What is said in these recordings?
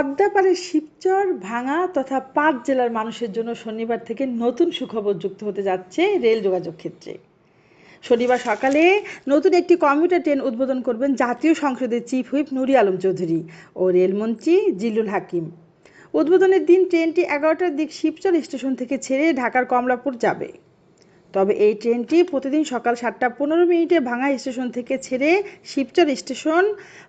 পদ্মাপাড়ের শিবচর, ভাঙা তথা পাঁচ জেলার মানুষের জন্য শনিবার থেকে নতুন সুখবর যুক্ত হতে যাচ্ছে রেল যোগাযোগ ক্ষেত্রে। শনিবার সকালে নতুন একটি কমিউটার ট্রেন উদ্বোধন করবেন জাতীয় সংসদের চিফ হুইপ নুরি আলম চৌধুরী ও রেলমন্ত্রী জিল্লুল হাকিম। উদ্বোধনের দিন ট্রেনটি এগারোটার দিক শিবচর স্টেশন থেকে ছেড়ে ঢাকার কমলাপুর যাবে। তবে এই ট্রেনটি প্রতিদিন সকাল সাতটা পনেরো মিনিটে ভাঙা স্টেশন থেকে ছেড়ে শিবচর স্টেশন,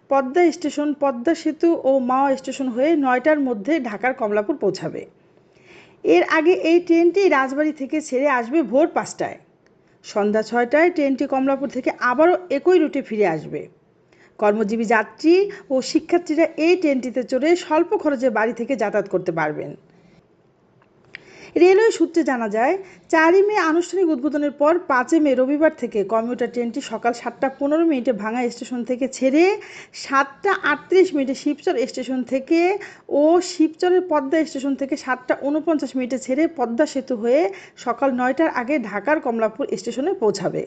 পদ্মা স্টেশন, পদ্মা সেতু ও মাওয়া স্টেশন হয়ে নয়টার মধ্যে ঢাকার কমলাপুর পৌঁছাবে। এর আগে এই ট্রেনটি রাজবাড়ি থেকে ছেড়ে আসবে ভোর পাঁচটায়। সন্ধ্যা ছয়টায় ট্রেনটি কমলাপুর থেকে আবারও একই রুটে ফিরে আসবে। কর্মজীবী যাত্রী ও শিক্ষার্থীরা এই ট্রেনটিতে চড়ে স্বল্প খরচে বাড়ি থেকে যাতায়াত করতে পারবেন। রেলওয়ে সূত্রে জানা যায়, চারই মে আনুষ্ঠানিক উদ্বোধনের পর পাঁচই মে রবিবার থেকে কমিউটার ট্রেনটি সকাল সাতটা পনেরো মিনিটে ভাঙা স্টেশন থেকে ছেড়ে সাতটা আটত্রিশ মিনিটে শিবচর স্টেশন থেকে ও শিবচরের পদ্মা স্টেশন থেকে সাতটা উনপঞ্চাশ মিনিটে ছেড়ে পদ্মা সেতু হয়ে সকাল নয়টার আগে ঢাকার কমলাপুর স্টেশনে পৌঁছাবে।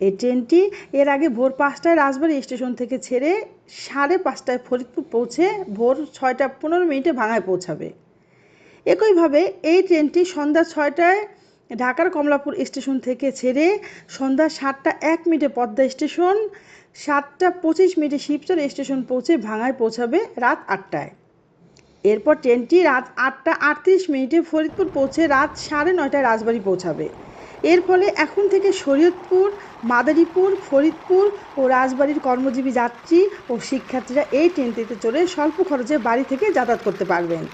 এই ট্রেনটি এর আগে ভোর পাঁচটায় রাজবাড়ী স্টেশন থেকে ছেড়ে সাড়ে পাঁচটায় ফরিদপুর পৌঁছে ভোর ছয়টা পনেরো মিনিটে ভাঙায় পৌঁছাবে। একইভাবে এই ট্রেনটি সন্ধ্যা ছয়টায় ঢাকার কমলাপুর স্টেশন থেকে ছেড়ে সন্ধ্যা সাতটা এক মিনিটে পদ্মা স্টেশন, সাতটা পঁচিশ মিনিটে শিবচর স্টেশন পৌঁছে ভাঙায় পৌঁছাবে রাত আটটায়। এরপর ট্রেনটি রাত আটটা আটত্রিশ মিনিটে ফরিদপুর পৌঁছে রাত সাড়ে নয়টায় রাজবাড়ি পৌঁছাবে। এর ফলে এখন থেকে শরীয়তপুর, মাদারীপুর, ফরিদপুর ও রাজবাড়ির কর্মজীবী যাত্রী ও শিক্ষার্থীরা এই ট্রেনটিতে চড়ে স্বল্প খরচে বাড়ি থেকে যাতায়াত করতে পারবেন।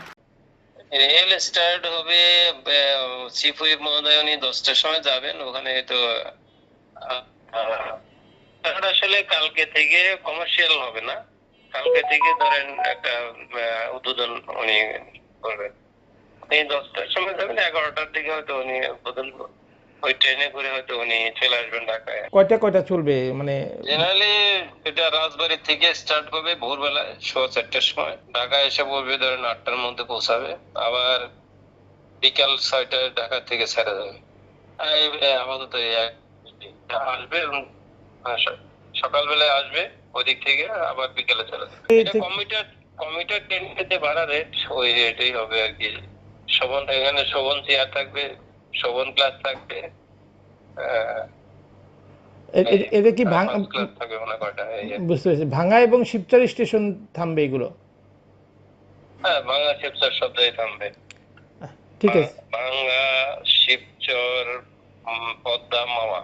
রেল স্টার্ট হবে শ্রীপুরি মহোদয়নি মহোদয় উনি দশটার সময় যাবেন। ওখানে তো আসলে কালকে থেকে কমার্শিয়াল হবে না। কালকে থেকে ধরেন একটা উদ্বোধন উনি করবেন। এই দশটার সময় যাবেন, এগারোটার দিকে হয়তো উনি উদ্বোধন করবেন। ওই ট্রেনে করে হয়তো উনি চলে আসবেন ঢাকায়। কয়টা কয়টা চলবে? মানে জেনারেলি এটা রাজবাড়ি থেকে স্টার্ট হবে ভোরবেলা সোয়া চারটার সময়। ঢাকায় এসে পড়বে ধরেন আটটার মধ্যে পৌঁছাবে। আবার বিকাল ছয়টায় ঢাকা থেকে ছেড়ে যাবে আপাতত আসবে এবং সকালবেলায় আসবে ওদিক থেকে আবার বিকেলে চলে যাবে। এটা কমিটার কমিটার ট্রেনের যে ভাড়া রেট ওই রেটেই হবে আর কি। শোভন এখানে শোভন চেয়ার থাকবে শোভন ক্লাস থাকবে এটা কি। বুঝতে পেরেছি। ভাঙা এবং শিবচর স্টেশন থামবে এগুলো? হ্যাঁ ভাঙা শিবচর সবটাই থামবে। ঠিক আছে। ভাঙা শিবচর পদ্মা মাওয়া